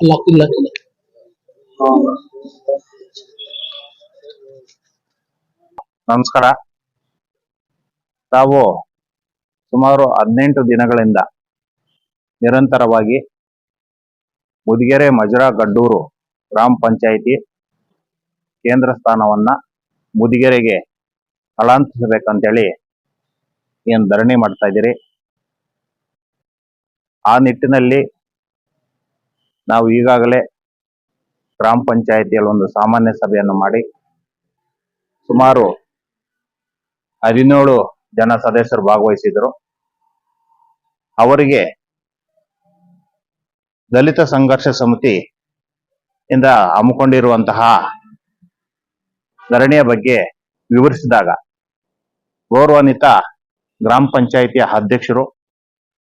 lock, ಇಲ್ಲ ನಮಸ್ಕಾರ. ತಾವು ಸುಮಾರು ಹದಿನೆಂಟು ದಿನಗಳಿಂದ ನಿರಂತರವಾಗಿ ಮುದಿಗೆರೆ ಮಜರಾ ಗಡ್ಡೂರು ಗ್ರಾಮ ಪಂಚಾಯಿತಿ ಕೇಂದ್ರ ಸ್ಥಾನವನ್ನ ಮುದಿಗೆರೆಗೆ ಸ್ಥಳಾಂತರಿಸಬೇಕಂತೇಳಿ ಏನು ಧರಣಿ ಮಾಡ್ತಾ ಇದ್ದೀರಿ? ಆ ನಿಟ್ಟಿನಲ್ಲಿ ನಾವು ಈಗಾಗಲೇ ಗ್ರಾಮ ಪಂಚಾಯಿತಿಯಲ್ಲಿ ಒಂದು ಸಾಮಾನ್ಯ ಸಭೆಯನ್ನು ಮಾಡಿ ಸುಮಾರು ಹದಿನೇಳು ಜನ ಸದಸ್ಯರು ಭಾಗವಹಿಸಿದ್ರು. ಅವರಿಗೆ ದಲಿತ ಸಂಘರ್ಷ ಸಮಿತಿ ಇಂದ ಹಮ್ಮಿಕೊಂಡಿರುವಂತಹ ಧರಣಿಯ ಬಗ್ಗೆ ವಿವರಿಸಿದಾಗ ಗೌರವಾನ್ವಿತ ಗ್ರಾಮ ಪಂಚಾಯಿತಿಯ ಅಧ್ಯಕ್ಷರು,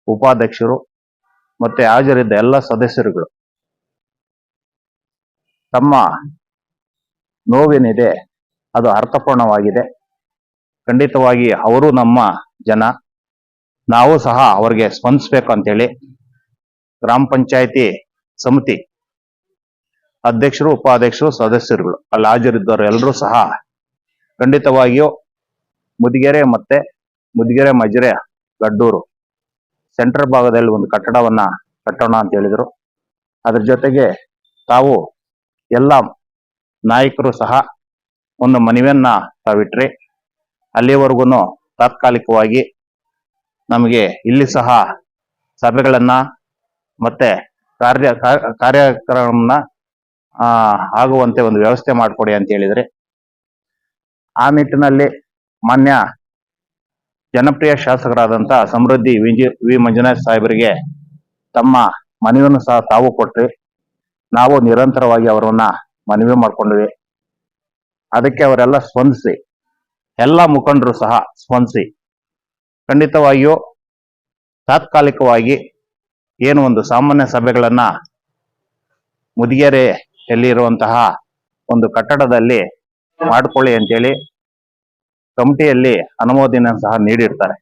ಉಪಾಧ್ಯಕ್ಷರು ಮತ್ತೆ ಹಾಜರಿದ್ದ ಎಲ್ಲ ಸದಸ್ಯರುಗಳು. ತಮ್ಮ ನೋವೇನಿದೆ, ಅದು ಅರ್ಥಪೂರ್ಣವಾಗಿದೆ. ಖಂಡಿತವಾಗಿ ಅವರು ನಮ್ಮ ಜನ. ನಾವು ಸಹ ಅವರಿಗೆ ಸ್ಪಂದಿಸ್ಬೇಕು ಅಂತೇಳಿ ಗ್ರಾಮ ಪಂಚಾಯತಿ ಸಮಿತಿ ಅಧ್ಯಕ್ಷರು, ಉಪಾಧ್ಯಕ್ಷರು, ಸದಸ್ಯರುಗಳು ಅಲ್ಲಿ ಹಾಜರಿದ್ದವರು ಎಲ್ಲರೂ ಸಹ ಖಂಡಿತವಾಗಿಯೂ ಮುದಿಗೆರೆ ಮತ್ತೆ ಮುದಿಗೆರೆ ಮಜರೆ ಗಡ್ಡೂರು ಸೆಂಟ್ರಲ್ ಭಾಗದಲ್ಲಿ ಒಂದು ಕಟ್ಟಡವನ್ನ ಕಟ್ಟೋಣ ಅಂತ ಹೇಳಿದರು. ಅದ್ರ ಜೊತೆಗೆ ತಾವು ಎಲ್ಲ ನಾಯಕರು ಸಹ ಒಂದು ಮನವಿಯನ್ನ ತಾವಿಟ್ರಿ. ಅಲ್ಲಿವರೆಗೂ ತಾತ್ಕಾಲಿಕವಾಗಿ ನಮಗೆ ಇಲ್ಲಿ ಸಹ ಸಭೆಗಳನ್ನ ಮತ್ತೆ ಕಾರ್ಯ ಕಾರ್ಯಕ್ರಮನ ಆಗುವಂತೆ ಒಂದು ವ್ಯವಸ್ಥೆ ಮಾಡಿಕೊಡಿ ಅಂತ ಹೇಳಿದ್ರಿ. ಆ ನಿಟ್ಟಿನಲ್ಲಿ ಮಾನ್ಯ ಜನಪ್ರಿಯ ಶಾಸಕರಾದಂತ ಸಮೃದ್ಧಿ ವಿಜಿ ವಿ. ಮಂಜುನಾಥ್ ಸಾಹೇಬರಿಗೆ ತಮ್ಮ ಮನವಿಯನ್ನು ಸಹ ತಾವು ಕೊಟ್ರಿ. ನಾವು ನಿರಂತರವಾಗಿ ಅವರನ್ನ ಮನವಿ ಮಾಡ್ಕೊಂಡ್ವಿ. ಅದಕ್ಕೆ ಅವರೆಲ್ಲ ಸ್ಪಂದಿಸಿ, ಎಲ್ಲ ಮುಖಂಡರು ಸಹ ಸ್ಪಂದಿಸಿ, ಖಂಡಿತವಾಗಿಯೂ ತಾತ್ಕಾಲಿಕವಾಗಿ ಏನು ಒಂದು ಸಾಮಾನ್ಯ ಸಭೆಗಳನ್ನ ಮುದಿಗೆರೆಯಲ್ಲಿ ಇರುವಂತಹ ಒಂದು ಕಟ್ಟಡದಲ್ಲಿ ಮಾಡ್ಕೊಳ್ಳಿ ಅಂತೇಳಿ ಕಮಿಟಿಯಲ್ಲಿ ಅನುಮೋದನೆ ಸಹ ನೀಡಿರ್ತಾರೆ.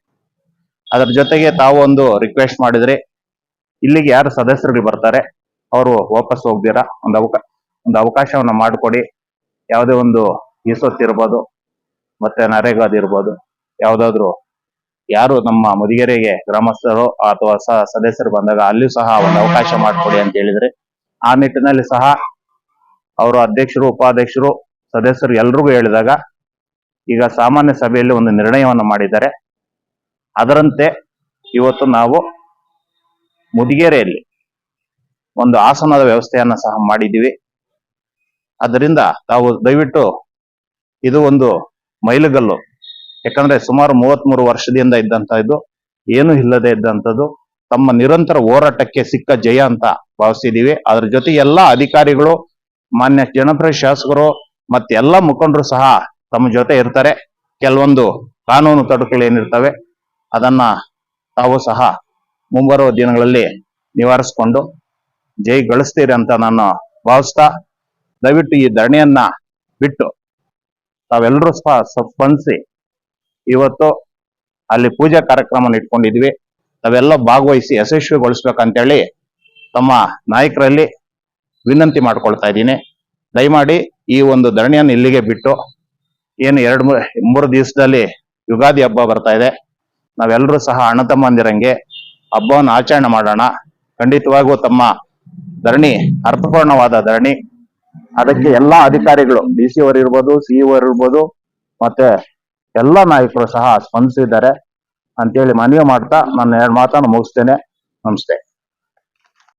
ಅದರ ಜೊತೆಗೆ ತಾವು ಒಂದು ರಿಕ್ವೆಸ್ಟ್ ಮಾಡಿದ್ರೆ ಇಲ್ಲಿಗೆ ಯಾರು ಸದಸ್ಯರುಗಳು ಬರ್ತಾರೆ, ಅವರು ವಾಪಸ್ ಹೋಗ್ದಿರಾ ಒಂದು ಅವಕಾಶ ಒಂದು ಅವಕಾಶವನ್ನ ಮಾಡಿಕೊಡಿ. ಯಾವುದೇ ಒಂದು ಇರ್ಬೋದು, ಮತ್ತೆ ನರೇಗಾದ್ ಇರ್ಬೋದು, ಯಾವ್ದಾದ್ರು ಯಾರು ನಮ್ಮ ಮುದಿಗೆರೆಗೆ ಗ್ರಾಮಸ್ಥರು ಅಥವಾ ಸದಸ್ಯರು ಬಂದಾಗ ಅಲ್ಲಿಯೂ ಸಹ ಒಂದು ಅವಕಾಶ ಮಾಡಿಕೊಡಿ ಅಂತ ಹೇಳಿದ್ರೆ, ಆ ನಿಟ್ಟಿನಲ್ಲಿ ಸಹ ಅವರು ಅಧ್ಯಕ್ಷರು, ಉಪಾಧ್ಯಕ್ಷರು, ಸದಸ್ಯರು ಎಲ್ರಿಗೂ ಹೇಳಿದಾಗ ಈಗ ಸಾಮಾನ್ಯ ಸಭೆಯಲ್ಲಿ ಒಂದು ನಿರ್ಣಯವನ್ನು ಮಾಡಿದ್ದಾರೆ. ಅದರಂತೆ ಇವತ್ತು ನಾವು ಮುದಿಗೆರೆಯಲ್ಲಿ ಒಂದು ಆಸನದ ವ್ಯವಸ್ಥೆಯನ್ನು ಸಹ ಮಾಡಿದ್ದೀವಿ. ಅದರಿಂದ ತಾವು ದಯವಿಟ್ಟು ಇದು ಒಂದು ಮೈಲುಗಲ್ಲು. ಯಾಕಂದ್ರೆ ಸುಮಾರು ಮೂವತ್ಮೂರು ವರ್ಷದಿಂದ ಇದ್ದಂತ ಇದು ಏನು ಇಲ್ಲದೆ ಇದ್ದಂಥದ್ದು ತಮ್ಮ ನಿರಂತರ ಹೋರಾಟಕ್ಕೆ ಸಿಕ್ಕ ಜಯ ಅಂತ ಭಾವಿಸಿದೀವಿ ಅದ್ರ ಜೊತೆ ಎಲ್ಲಾ ಅಧಿಕಾರಿಗಳು, ಮಾನ್ಯ ಜನಪ್ರಿಯ ಶಾಸಕರು ಮತ್ತೆ ಎಲ್ಲ ಮುಖಂಡರು ಸಹ ತಮ್ಮ ಜೊತೆ ಇರ್ತಾರೆ. ಕೆಲವೊಂದು ಕಾನೂನು ತೊಡಕುಗಳು ಏನಿರ್ತವೆ, ಅದನ್ನ ತಾವು ಸಹ ಮುಂಬರುವ ದಿನಗಳಲ್ಲಿ ನಿವಾರಿಸಿಕೊಂಡು ಜೈ ಗಳಿಸ್ತೀರಿ ಅಂತ ನಾನು ಭಾವಿಸ್ತಾ, ದಯವಿಟ್ಟು ಈ ಧರಣಿಯನ್ನ ಬಿಟ್ಟು ತಾವೆಲ್ಲರೂ ಸಹ ಸ್ಪಂದಿಸಿ ಇವತ್ತು ಅಲ್ಲಿ ಪೂಜಾ ಕಾರ್ಯಕ್ರಮ ಇಟ್ಕೊಂಡಿದ್ವಿ. ತಾವೆಲ್ಲ ಭಾಗವಹಿಸಿ ಯಶಸ್ವಿಗೊಳಿಸ್ಬೇಕಂತೇಳಿ ತಮ್ಮ ನಾಯಕರಲ್ಲಿ ವಿನಂತಿ ಮಾಡ್ಕೊಳ್ತಾ ಇದ್ದೀನಿ. ದಯಮಾಡಿ ಈ ಒಂದು ಧರಣಿಯನ್ನು ಇಲ್ಲಿಗೆ ಬಿಟ್ಟು ಏನು ಎರಡು ಮೂರು ದಿವಸದಲ್ಲಿ ಯುಗಾದಿ ಹಬ್ಬ ಬರ್ತಾ ಇದೆ. ನಾವೆಲ್ಲರೂ ಸಹ ಅಣ್ಣ ತಮ್ಮಂದಿರಂಗೆ ಹಬ್ಬವನ್ನು ಆಚರಣೆ ಮಾಡೋಣ. ಖಂಡಿತವಾಗೂ ತಮ್ಮ ಧರಣಿ, ಅರ್ಥಪೂರ್ಣವಾದ ಧರಣಿ. ಅದಕ್ಕೆ ಎಲ್ಲಾ ಅಧಿಕಾರಿಗಳು, ಡಿ ಸಿ ಅವರು ಇರ್ಬೋದು, ಸಿ ಅವರು ಇರ್ಬೋದು, ಮತ್ತೆ ಎಲ್ಲ ನಾಯಕರು ಸಹ ಸ್ಪಂದಿಸಿದ್ದಾರೆ. ಅಂತೇಳಿ ಮನವಿ ಮಾಡ್ತಾ ನನ್ನ ಎರಡು ಮಾತನ್ನು ಮುಗಿಸ್ತೇನೆ. ನಮಸ್ತೆ.